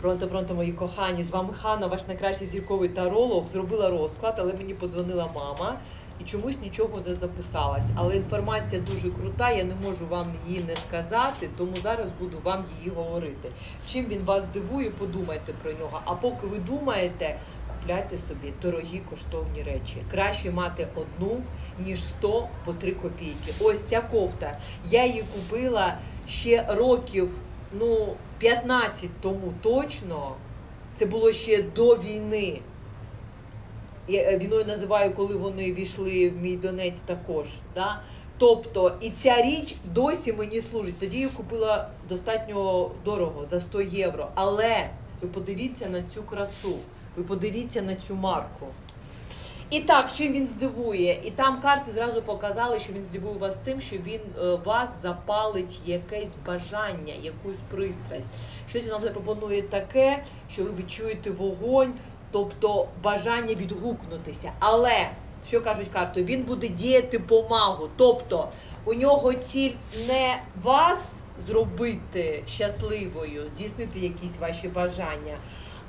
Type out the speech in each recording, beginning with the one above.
Пронто, пронто, мої кохані, з вами Ханна, ваш найкращий зірковий таролог. Зробила розклад, але мені подзвонила мама і чомусь нічого не записалась. Але інформація дуже крута, я не можу вам її не сказати, тому зараз буду вам її говорити. Чим він вас дивує, подумайте про нього. А поки ви думаєте, купляйте собі дорогі коштовні речі. Краще мати одну, ніж 100 по 3 копійки. Ось ця кофта. Я її купила ще років ну, 15 тому точно. Це було ще до війни. Я е, війною називаю, коли вони війшли в мій Донець також. Да? Тобто, і ця річ досі мені служить. Тоді я купила достатньо дорого за 100 євро. Але ви подивіться на цю красу, ви подивіться на цю марку. І так, чим він здивує? І там карти зразу показали, що він здивує вас тим, що він е, вас запалить якесь бажання, якусь пристрасть. Щось він вам запропонує таке, що ви відчуєте вогонь, тобто бажання відгукнутися. Але що кажуть карти, він буде діяти помагу. Тобто у нього ціль не вас зробити щасливою, здійснити якісь ваші бажання,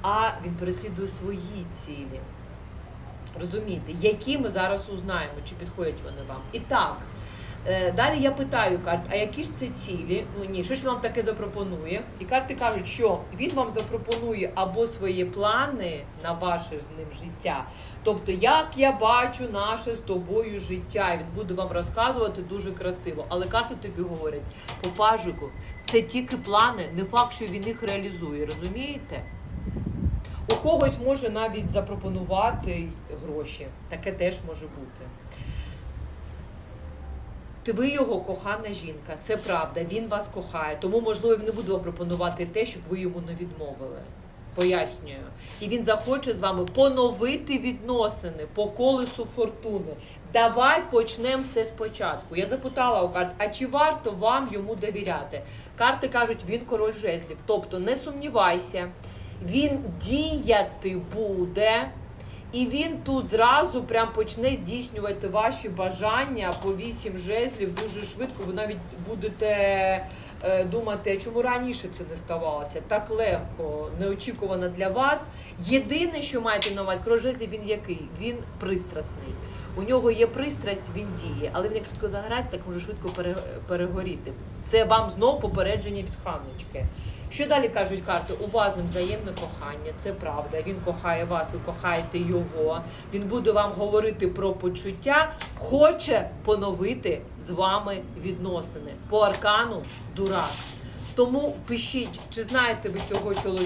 а він переслідує свої цілі. Розумієте, які ми зараз узнаємо, чи підходять вони вам. І так, е, далі я питаю карт, а які ж це цілі? Ну ні, що ж вам таке запропонує? І карти кажуть, що він вам запропонує або свої плани на ваше з ним життя. Тобто, як я бачу наше з тобою життя, і він буде вам розказувати дуже красиво. Але карти тобі говорять, по пажику, це тільки плани, не факт, що він їх реалізує, розумієте? У когось може навіть запропонувати гроші. Таке теж може бути. Ти ви його кохана жінка, це правда, він вас кохає. Тому, можливо, він не буде вам пропонувати те, щоб ви йому не відмовили. Пояснюю. І він захоче з вами поновити відносини по колесу фортуни. Давай почнемо все спочатку. Я запитала у карт, а чи варто вам йому довіряти? Карти кажуть, він король жезлів. Тобто не сумнівайся, він діяти буде. І він тут зразу прям почне здійснювати ваші бажання по вісім жезлів дуже швидко. Ви навіть будете е, думати, чому раніше це не ставалося? Так легко, неочікувано для вас. Єдине, що маєте на увазі, король жезлів, він який? Він пристрасний. У нього є пристрасть, він діє, але він як швидко загорається, так може швидко пере- перегоріти. Це вам знову попередження від ханочки. Що далі кажуть карти? У вас не взаємне кохання, це правда. Він кохає вас, ви кохаєте його. Він буде вам говорити про почуття, хоче поновити з вами відносини. По аркану дурак. Тому пишіть, чи знаєте ви цього чоловіка?